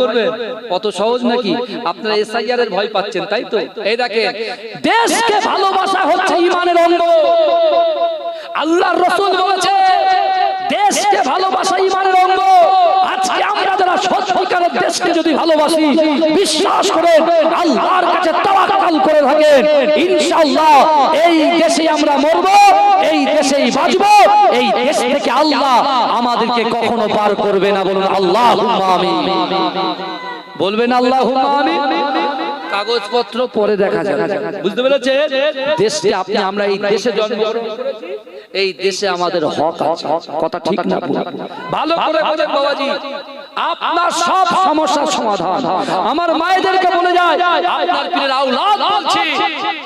করবে? দেখেন, দেশকে যদি ভালোবাসি, বিশ্বাস করে আল্লাহর কাছে করে থাকেন এই দেশে আমরা মরব, এই দেশেই এই দেশ থেকে আল্লাহ আমাদেরকে কখনো পার করবে না বলুন আল্লাহ বলবেন আল্লাহ কাগজপত্র পরে দেখা যাবে বুঝতে পেরেছে দেশকে আপনি, আমরা এই দেশে এই দেশে আমাদের হক কথা ঠিক না, ভালো। করে বলেন বাবাজি। আপনার সব সমস্যার সমাধান। আমার মায়েদেরকে বলে যায়, আপনার পীরের আওলাদ বলছি।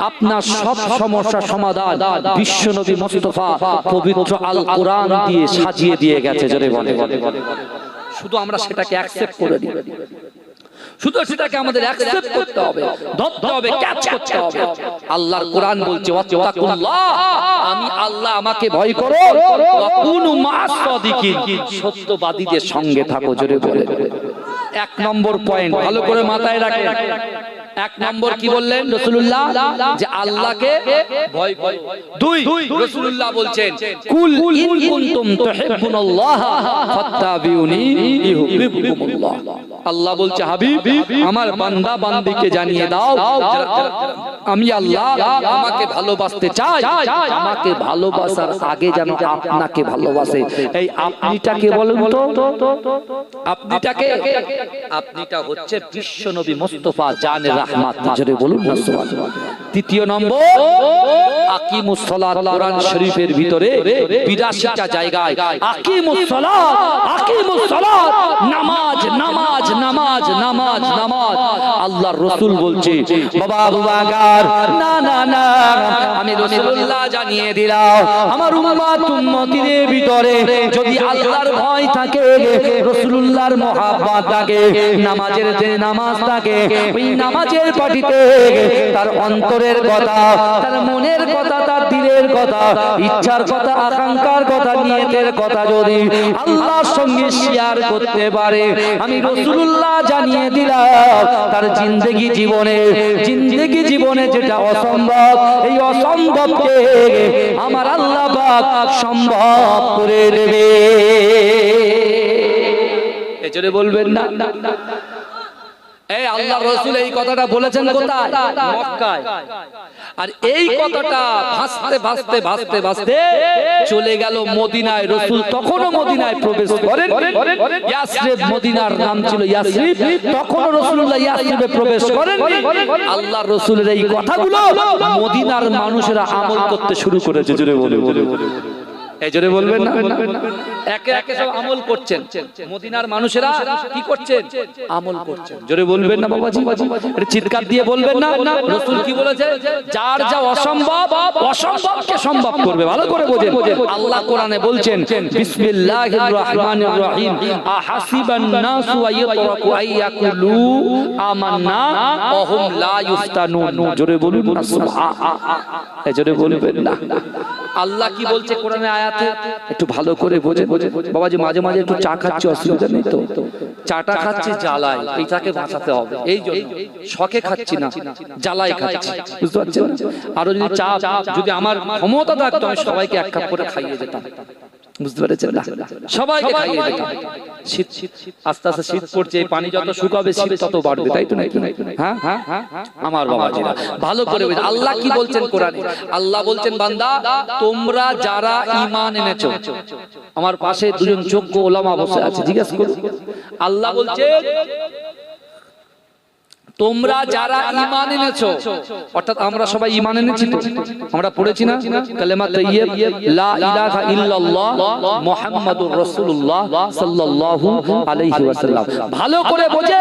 আপনার সব সমস্যার সমাধান বিশ্বনবী মুস্তাফা পবিত্র আল কোরআন দিয়ে সাজিয়ে দিয়ে গেছে, জোরে বলে শুধু আমরা সেটাকে অ্যাকসেপ্ট করে দিই। শুধু সেটাকে আমাদের অ্যাকসেপ্ট করতে হবে। ধরতে হবে ক্যাচ করতে হবে। আল্লাহর কোরআন বলছে ওয়াত্তাকুল্লাহ আমি আল্লাহ আমাকে ভয় করো। ওয়া কুনু মা'আস সাদিকিন। সত্যবাদীদের সঙ্গে থাকো জোরে বলে। এক নম্বর পয়েন্ট ভালো করে মাথায় রাখেন এক নম্বর কি বললেন? রসুল্লাহ যে আল্লাহকে ভয় দুই রসুল্লাহ বলছেন আল্লাহ বলছে, হাবিব, আমার বান্দা বান্দিকে জানিয়ে দাও আমি আল্লাহ আমাকে ভালোবাসতে চাই, আমাকে ভালোবাসার আগে যেন আপনাকে ভালোবাসে। এই আপনিটাকে বলুন তো? আপনিটাকে আপনিটা হচ্ছে বিশ্ব নবী মুস্তফা জানে রাহমাত বলুন না। তৃতীয় নম্বর ভিতরে 82টা জায়গায় আকিমুস সালাত নামাজ নামাজ নামাজ নামাজ নামাজ। আল্লাহর রাসূল বলছে, বাবা, আবু বকর, না না না, আমি রাসূলুল্লাহ জানিয়ে দিলাম, আমার ভিতরে যদি আল্লাহর ভয় থাকে, রাসূলুল্লাহর মহাব্বত থাকে, নামাজের যে নামাজ থাকে নামাজের পাটিতে তার অন্তরের কথা তার মনের কথা তার দিলের কথা ইচ্ছার কথা আকাঙ্ক্ষার কথা নিয়তের কথা যদি আল্লাহর সঙ্গে শেয়ার করতে পারে। আমি রসুল্লাহ জানিয়ে দিলাম তার জিন্দগি জীবনে জিন্দগি জীবনে যেটা অসম্ভব এই অসম্ভবকে আমার আল্লাহ পাক সম্ভব করে দেবে। এজন্য বলবেন না? এই আল্লাহ রসুল এই কথাটা বলেছেন কোথায়? মক্কায়। আর এই কথাটা ভাসতে ভাসতে ভাসতে ভাসতে চলে গেল মদিনায়। রসুল তখনও মদিনায় প্রবেশ করেন ইয়াসরিব মদিনার নাম ছিল ইয়াসরিব তখনও রসুল্লাহ ইয়াসরিবে প্রবেশ করেন আল্লাহ রসুলের এই কথাগুলো মদিনার মানুষেরা আমল করতে শুরু করেছে। জুড়ে বলে বলে এই জোরে বলবেন না? একে একে সব আমল করছেন। মদিনার মানুষেরা কি করছেন? আমল করছেন। জোরে বলবেন না বাবাজি? এটা চিৎকার দিয়ে বলবেন না? রসুল কি বলেছে? যার যা অসম্ভব অসম্ভবকে সম্ভব করবে। ভালো করে বোঝেন। আল্লাহ কোরআনে বলছেন বিসমিল্লাহির রহমানির রহিম। আহাসিবান নাসু আইয়াতরাকু আইয়াকুলু আমান্না লা ইফতানুন জোরে বলুন না সুবহান। জোরে বলবেন না। আল্লাহ কি বলছে কোরআনে আয়াতে? একটু ভালো করে বোঝে। বাবাজি মাঝে মাঝে একটু চা খাচ্ছি অসুবিধা নেই তো। চাটা খাচ্ছি জ্বালায় এইটাকে বাঁচাতে হবে। এই জন্য। শখে খাচ্ছি না জ্বালায় খাচ্ছি। বুঝতে পারছেন? আরও যদি চা যদি আমার ক্ষমতা থাকতো আমি সবাইকে এক কাপ করে খাইয়ে যেতাম। বুঝতে পেরেছেন? না সবাইকে খাইয়ে যেতাম শীত শীত আস্তে আস্তে শীত পড়ছে পানি যত শুকাবে শীত তত বাড়বে তাই তো নাকি? হ্যাঁ হ্যাঁ আমার বাবাজিরা ভালো করে আল্লাহ কি বলছেন কোরআনে? আল্লাহ বলছেন বান্দা তোমরা যারা ঈমান এনেছো আমার পাশে দুজন যোগ্য ওলামা বসে আছে জিজ্ঞাসা করুন। আল্লাহ বলছে তোমরা যারা ঈমান এনেছো, অর্থাৎ আমরা সবাই ঈমান এনেছি তো আমরা পড়েছি না? কালেমা তাইয়্যিব, লা ইলাহা ইল্লাল্লাহ মুহাম্মাদুর রাসূলুল্লাহ সাল্লাল্লাহু আলাইহি ওয়াসাল্লাম। ভালো করে বোঝে।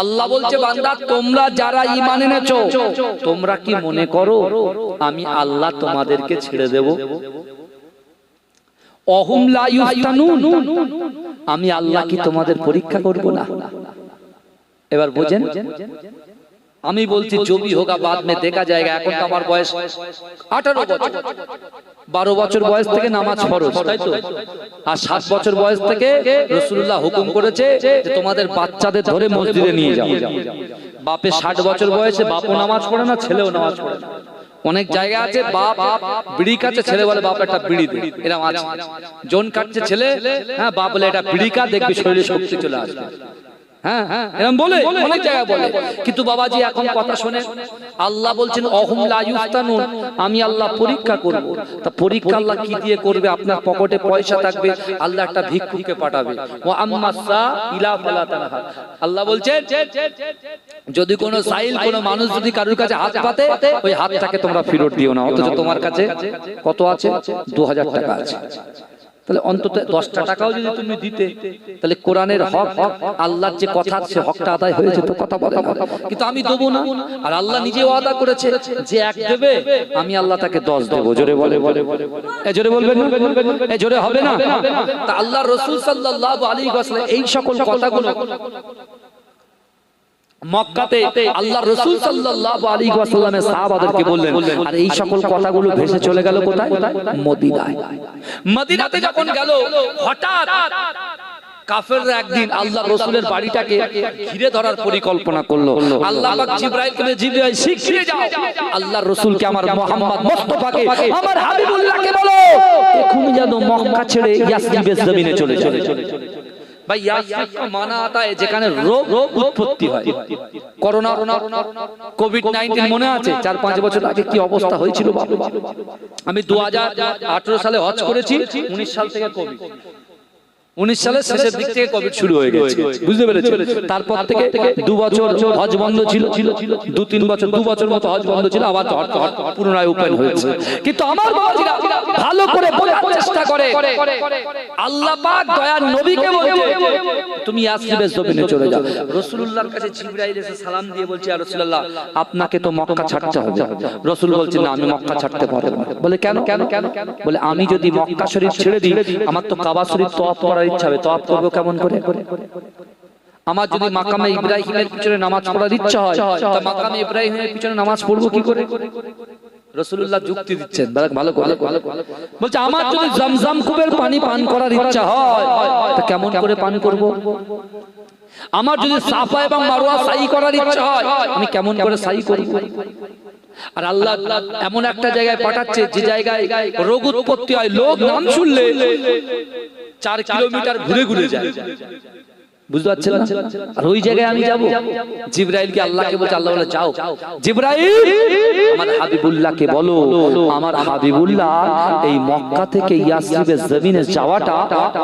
আল্লাহ বলছে, বান্দা, তোমরা যারা ঈমান এনেছো, তোমরা কি মনে করো আমি আল্লাহ তোমাদেরকে ছেড়ে দেব? অহুম লা ইফতানুন আমি আল্লাহ কি তোমাদের পরীক্ষা করব না? এবার বোঝেন? আমি বলছি জবি হোক বাদ মে দেখা জায়গা এখন তো আমার বয়স আঠারো বছর। বারো বছর বয়স থেকে নামাজ ফরজ। তাই তো? আর সাত বছর বয়স থেকে রসুল্লাহ হুকুম করেছে যে তোমাদের বাচ্চাদের ধরে মসজিদে নিয়ে যাও। বাপে ষাট বছর বয়সে বাপও নামাজ পড়ে না ছেলেও নামাজ পড়ে না। অনেক জায়গা আছে বাপ বিড়ি কাটছে ছেলে বলে বাপ একটা বিড়ি দে। এরকম আছে। জন কাটছে ছেলে হ্যাঁ বাপ বলে এটা বিড়ি কা দেখবি শরীরে শক্তি চলে আসবে। হ্যাঁ হ্যাঁ এরকম বলে? অনেক জায়গায় বলে। কিন্তু বাবাজি এখন কথা শুনে আল্লাহ বলছেন অহুম আমি আল্লাহ পরীক্ষা করব। তা পরীক্ষা আল্লাহ কি দিয়ে করবে? আপনার পকেটে পয়সা থাকবে আল্লাহ একটা ভিক্ষুককে পাঠাবে। ও আম্মা ইলা ফালা তানহা। আল্লাহ বলছেন যদি কোন সাইল কোন মানুষ যদি কারোর কাছে হাত পাতে ওই হাতটাকে তোমরা ফেরত দিও না। অথচ তোমার কাছে কত আছে? দু হাজার টাকা আছে। তাহলে অন্তত দশটা টাকাও যদি তুমি দিতে তাহলে কোরআনের হক আল্লাহর যে কথা সে হকটা আদায় হয়েছে তো কথা বলে না। কিন্তু আমি দেবো না। আর আল্লাহ নিজে ওয়াদা করেছে যে এক দেবে আমি আল্লাহ তাকে দশ দেবো। জোরে বলে বলে এ জোরে বলবেন না? এ জোরে হবে না? তা আল্লাহ রসুল সাল্লাহ আলী গসলে এই সকল কথাগুলো মক্কাতে আল্লাহ রসুল সাল্লাল্লাহু আলাইহি ওয়াসাল্লামের সাহাবাদেরকে বললেন আর এই সকল কথাগুলো ভেসে চলে গেল কোথায়? মদিনায়। মদিনাতে যখন গেল হঠাৎ কাফেররা একদিন আল্লাহ রসুলের বাড়িটাকে ঘিরে ধরার পরিকল্পনা করল। আল্লাহ জিব্রাইলকে জিব্রাইল শিগগিরই যাও। আল্লাহ রসুলকে আমার মোহাম্মদ মুস্তাফাকে আমার হাবিবুল্লাহকে বলো। এখনই যেন মক্কা ছেড়ে ইয়াসরিবের জমিনে চলে চলে ভাই ইয়াসরিব বা ইয়াসরিফ মানা আতা যেখানে রোগ উৎপত্তি হয়। করোনা কোভিড 19 মনে আছে? চার পাঁচ বছর আগে কি অবস্থা হয়েছিল বাবা? আমি 2018 সালে হজ করেছি 19 সাল থেকে কোভিড উনিশ সালের শেষের দিক থেকে কোভিড শুরু হয়ে গেছে। বুঝতে পেরেছ। তারপর থেকে দু বছর হজ বন্ধ ছিল। দু তিন বছর দু বছর মতো হজ বন্ধ ছিল। আবার পুনরায় ওপেন হয়েছে। কিন্তু আমার বাবাজিরা ভালো করে বোঝার চেষ্টা করে আল্লাহ পাক দয়ার নবীকে বলছে তুমি ইয়াসরিবের জমিনে চলে যাও। রাসূলুল্লাহর কাছে জিবরাইল এসে সালাম দিয়ে বলছে ইয়া রাসূলুল্লাহ আপনাকে তো মক্কা ছাড়তে হবে। রাসূল বলছে না আমি মক্কা ছাড়তে পারব না। বলে কেন কেন? কেন? বলে আমি যদি মক্কা শরীফ ছেড়ে দিই আমার তো কাবা শরীফ তওয়াফ করার ইচ্ছা হবে তওয়াফ করব কেমন করে? আমার যদি মাকামে ইব্রাহিমের পিছনে নামাজ পড়ার ইচ্ছা হয় তা মাকামে ইব্রাহিমের পিছনে নামাজ পড়ব কি করে? রসুল্লাহ যুক্তি দিচ্ছেন ভালো বলছে আমার যদি জমজম কুবের পানি পান করার ইচ্ছা হয় তা কেমন করে পান করব? আমার যদি সাফা এবং মারোয়া সাই করার ইচ্ছা হয় আমি কেমন করে সাই করি আর আল্লাহ এমন একটা জায়গায় পাঠাচ্ছে যে জায়গায় রোগ উৎপত্তি হয় লোক নাম শুনলে চার কিলোমিটার ঘুরে ঘুরে যায়। বুঝতে পারছেন না? আর ওই জায়গায় আমি যাব। জিব্রাইলকে আল্লাহকে বলছে আল্লাহ বলে যাও। জিব্রাইল! আমার হাবিবুল্লাহকে বলো আমার হাবিবুল্লাহ এই মক্কা থেকে ইয়াসরিবের জমিনে যাওয়াটা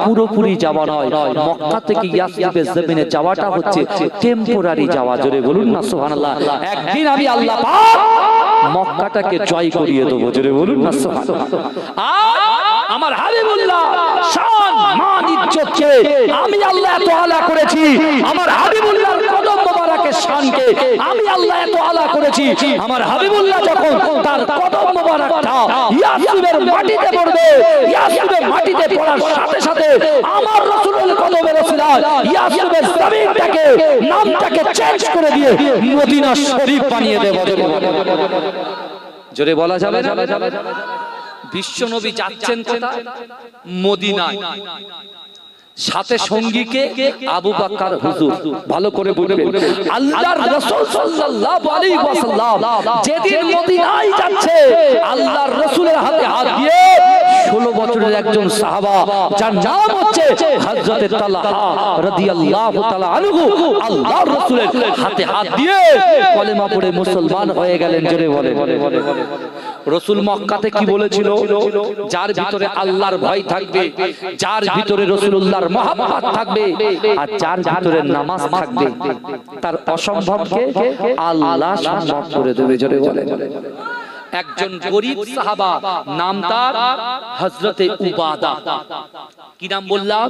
পুরোপুরি যাওয়া নয়। মক্কা থেকে ইয়াসরিবের জমিনে যাওয়াটা হচ্ছে টেম্পোরারি যাওয়া। জোরে বলুন না সুবহানাল্লাহ। একদিন আমি আল্লাহ পাক মক্কাটাকে জয় করিয়ে দেবো। জোরে বলুন না সুবহানাল্লাহ। আর আমার হাবিবুল্লাহ শান, মান, ইজ্জতকে আমি আল্লাহ এত আলা করেছি। আমার হাবিবুল্লাহর কদম মোবারকের শানকে আমি আল্লাহ এত আলা করেছি। আমার হাবিবুল্লাহ যখন তার কদম মোবারকটা ইয়াসিবের মাটিতে পড়বে ইয়াসিবের মাটিতে পড়ার সাথে সাথে আমার রাসূলের কদমে রসিলায় ইয়াসিবের জমিনটাকে, নামটাকে চেঞ্জ করে দিয়ে মদিনা শরীফ বানিয়ে দেব। জোরে বলা যাবে না? বিশ্বনবী যাচ্ছেন কোথায়? মদিনায়। সাথে সঙ্গীকে আবু বাক্কার হুজুর। ভালো করে বলবেন। আল্লাহর রাসূল সাল্লাল্লাহু আলাইহি ওয়াসাল্লাম যেদিন মদিনায় যাচ্ছে, আল্লাহর রাসূলের হাতে হাত দিয়ে 16 বছরের একজন সাহাবা, যার নাম হচ্ছে হযরতে তালহা রাদিয়াল্লাহু তাআলা আনহু, আল্লাহর রাসূলের হাতে হাত দিয়ে কলেমা পড়ে মুসলমান হয়ে গেলেন, জোরে বলে রসুল মক্কাতে কি বলেছিল? যার ভিতরে আল্লাহর ভয় থাকবে যার ভিতরে রসুল্লাহর মহাব্বত থাকবে আর যার ভিতরে নামাজ থাকবে তার অসম্ভবকে আল্লাহ সম্ভব করে দেবে জোরে বলে একজন গরিব সাহাবা নাম তার হজরতে উবাদা। কি নাম বললাম?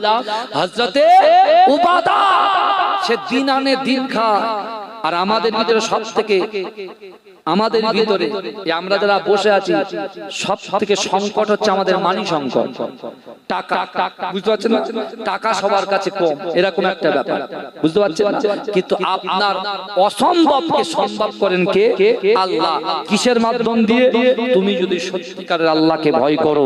হজরতে উবাদা। সে দিন আনে দিন খা আর আমাদের ভিতরে সব থেকে আমাদের ভিতরে আমরা যারা বসে আছি সব থেকে সংকট হচ্ছে আমাদের মানি সংকট। তুমি যদি সত্যিকারের আল্লাহকে ভয় করো,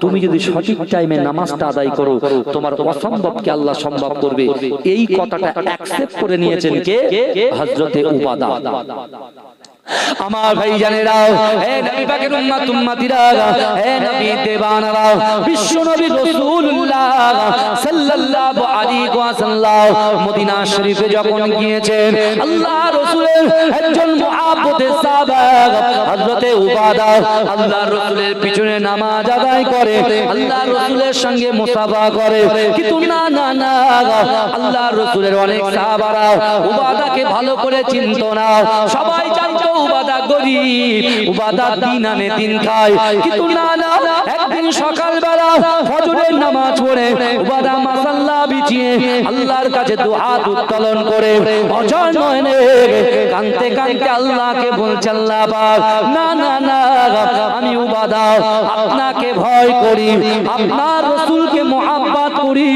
তুমি যদি সঠিক টাইমে নামাজটা আদায় করো, তোমার অসম্ভবকে আল্লাহ সম্ভব করবে। এই কথাটা অ্যাকসেপ্ট করে নিয়েছেন কে? হযরতে উবাদা। আমার ভাই জানেরা হে নবী পাকের উম্মত উম্মতিরা হে নবী দেবানারা বিশ্ব নবী রাসূলুল্লাহ সাল্লাল্লাহু আলাইহি ওয়াসাল্লাম মদিনা শরীফে যখন গিয়েছেন, আল্লাহ রাসূলের একজন মুহাব্বতের সাহাবা, হযরতে উবাদা, আল্লাহ রাসূলের পিছনে নামাজ আদায় করে, আল্লাহ রাসূলের সঙ্গে মুসাফা করে। কিন্তু না না না, আল্লাহ রাসূলের অনেক সাহাবারা উবাদাকে ভালো করে চিনতো না। সবাই জানতো উবাদা গরিব উবাদা দিন আনে দিন খায় কিন্তু না না, একদিন সকালবেলা ফজরের নামাজ পড়ে উবাদা মাসাল্লা বিছিয়ে আল্লাহর কাছে দুহাত উত্তোলন করে অজর নয়নে কানতে কানতে আল্লাহকে বলছে, আল্লাহ পাক, না না না, আমি উবাদা আপনাকে ভয় করি, আপনার রসুলকে মহাব্বাত করি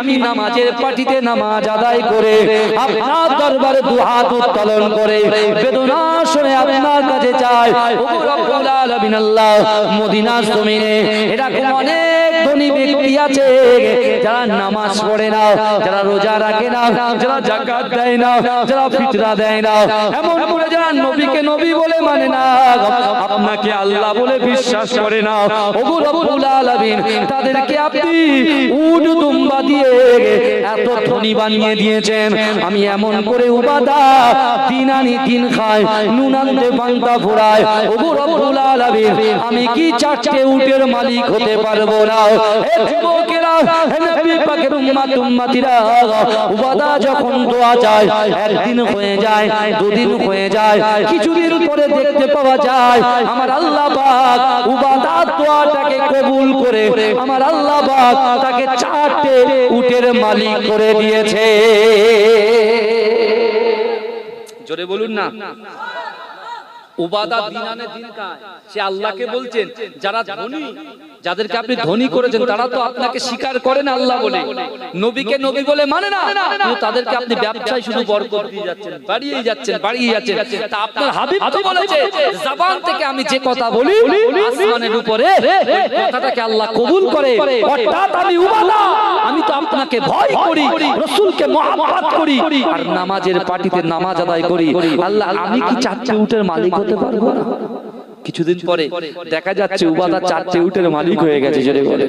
আমি নামাজের পাটিতে নামাজ আদায় করে আপনার দরবারে দুহাত উত্তোলন করে। বেদনা শুনে আপনার কাছে চাই মদিনা জমিনে এরকম অনেক ধনী ব্যক্তি আছে যারা নামাজ পড়ে না যারা রোজা রাখে না যারা জাকাত দেয় না যারা ফিতরা দেয় না এমন করে যারা নবীকে নবী বলে মানে না আপনাকে আল্লাহ বলে বিশ্বাস করে না ওগো রব্বুল আলামিন তাদেরকে আপনি উট দুম্বা দিয়ে এত ধনী বানিয়ে দিয়েছেন। আমি এমন করে উবাদা দিন আনি দিন খাই নুন আনতে পান্তা ফোড়ায় ওগো রব্বুল আলামিন আমি কি চারটে উটের মালিক হতে পারব? না হে যুবকেরা হে নবী পাকের উম্মত উম্মতিরা উবাদা যখন দোয়া চায় একদিন হয়ে যায় দুদিন হয়ে যায় কিছুদিন পরে দেখতে পাওয়া যায় আমার আল্লাহ পাক উবাদার দোয়াটাকে কবুল করে আমার আল্লাহ পাক তাকে চারটে উটের মালিক করে দিয়েছে। জোরে বলুন না। উবাদা দিন দিন সে আল্লাহকে বলছেন যারা ধনী যাদেরকে আপনি ধনী করেছেন তারা তো আপনাকে স্বীকার করেন আল্লাহ বলে। নবীকে নবী বলে মানে না। কিন্তু তাদেরকে আপনি ব্যবসায় শুধু বরকত দিয়ে যাচ্ছেন বাড়িয়ে যাচ্ছেন বাড়িয়ে যাচ্ছেন। তা আপনার হাবিব তো বলেছে জবান থেকে আমি যে কথা বলি আসমানের উপরে কথাটাকে আল্লাহ কবুল করে। অর্থাৎ আমি উবাদা। আমি তো আপনাকে ভয় করি রসুলকে মহাব্বত করি। আর নামাজের পার্টিতে নামাজ আদায় করি। আল্লাহ আমি কি চারটে উটের মালিক হতে পারব না? কিছুদিন পরে দেখা যাচ্ছে উবাদা চারটে উটের মালিক হয়ে গেছে জোরে বলে।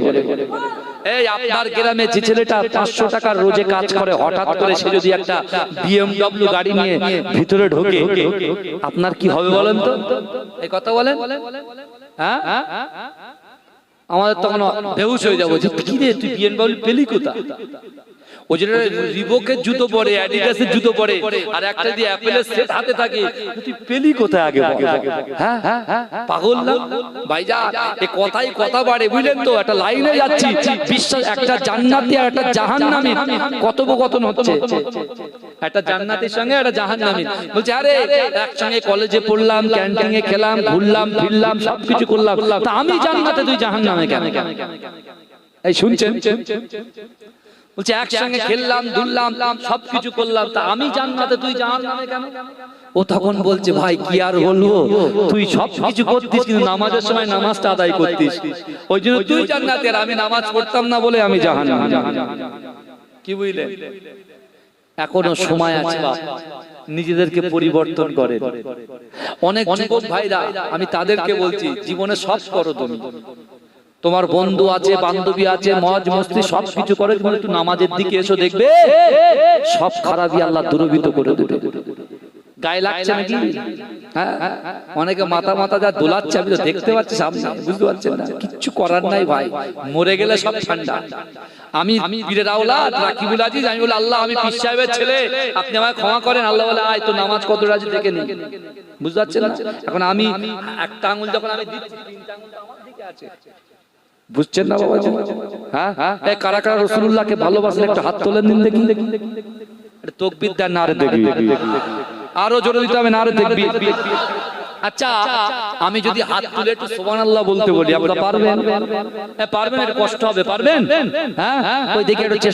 এই আপনার গ্রামে যে ছেলেটা পাঁচশো টাকার রোজে কাজ করে হঠাৎ করে সে যদি একটা বিএমডব্লিউ গাড়ি নিয়ে ভিতরে ঢোকে আপনার কি হবে বলেন তো? এই কথা বলেন। হ্যাঁ? আমাদের তখন বেহুশ হয়ে যাব যে কি রে তুই বিএমডব্লিউ পেলি কোথা ও যেটা রিবোকের জুতো পরে অ্যাডিডাসের জুতো পরে আর একটা দিয়ে অ্যাপেলের সেট হাতে থাকে। তুই পেলি কোথায় আগে বল? হ্যাঁ পাগল না? ভাইজা এ কথাই কথা বাড়ে বুঝলেন তো? একটা লাইনে যাচ্ছি বিশ্বাস একটা জান্নাতি আর একটা জাহান্নামী। কথোপকথন হচ্ছে। একটা জান্নাতের সঙ্গে একটা জাহান্নামী। বলছে আরে একসঙ্গে কলেজে পড়লাম ক্যান্টিনে খেলাম ঘুরলাম ফিরলাম সবকিছু করলাম। তা আমি জান্নাতে তুই জাহান্নামে কেন? এই শুনছেন? বলছে একসঙ্গে খেললাম দুললাম সবকিছু করলাম। তা আমি জান্নাতে তুই জাহান্নামে কেন? ও তখন বলছে ভাই কি আর বলব? তুই সব কিছু করতিস কিন্তু নামাজের সময় নামাজটা আদায় করতিস। ওই জন্য তুই জান্নাতে আর আমি নামাজ পড়তাম না বলে আমি জাহান্নামে। কি বুঝলে? এখনও সময় আছে। নিজেদেরকে পরিবর্তন করে। অনেক যুবক ভাইরা আমি তাদেরকে বলছি জীবনে সব করো তুমি। তোমার বন্ধু আছে বান্ধবী আছে মজ মস্তি সব কিছু করে তুমি একটু নামাজের দিকে এসো দেখবে? সব খারাপই আল্লাহ দূরভীত করে দেবে। গায়ে লাগছে নাকি? হ্যাঁ অনেকে মাথা মাথা যা দোলাচ্ছে আমি তো দেখতে পাচ্ছি সামনে বুঝতে পারছেন না। কিচ্ছু করার নাই ভাই। মরে গেলে সব ঠান্ডা। আমি আমি আওলাদ রাকিবুল আজিজ আমি বলি আল্লাহ আমি পীর সাহেবের ছেলে। আপনি ক্ষমা করেন আল্লাহ বলে আয় তো নামাজ কত রাজি দেখে নি। বুঝতে পারছেন না? এখন আমি একটা আঙুল যখন আমি দিচ্ছি তিনটা আঙুল আমার দিকে আছে। বুঝছেন না বাবা হ্যাঁ? এই কারা কারা রসুল্লাহকে ভালোবাসলে একটু হাত তোলেন দিন দেখি। তকবির দেন না রে আরও জোরে দিতে হবে না রে দেখবি। আচ্ছা আমি যদি হাত তুলে একটু আল্লাহ বলতে বলি, আপনারা পারবেন? পারবেন, একটু কষ্ট হবে, পারবেন? হ্যাঁ? ওই দিকে একটু চেষ্টা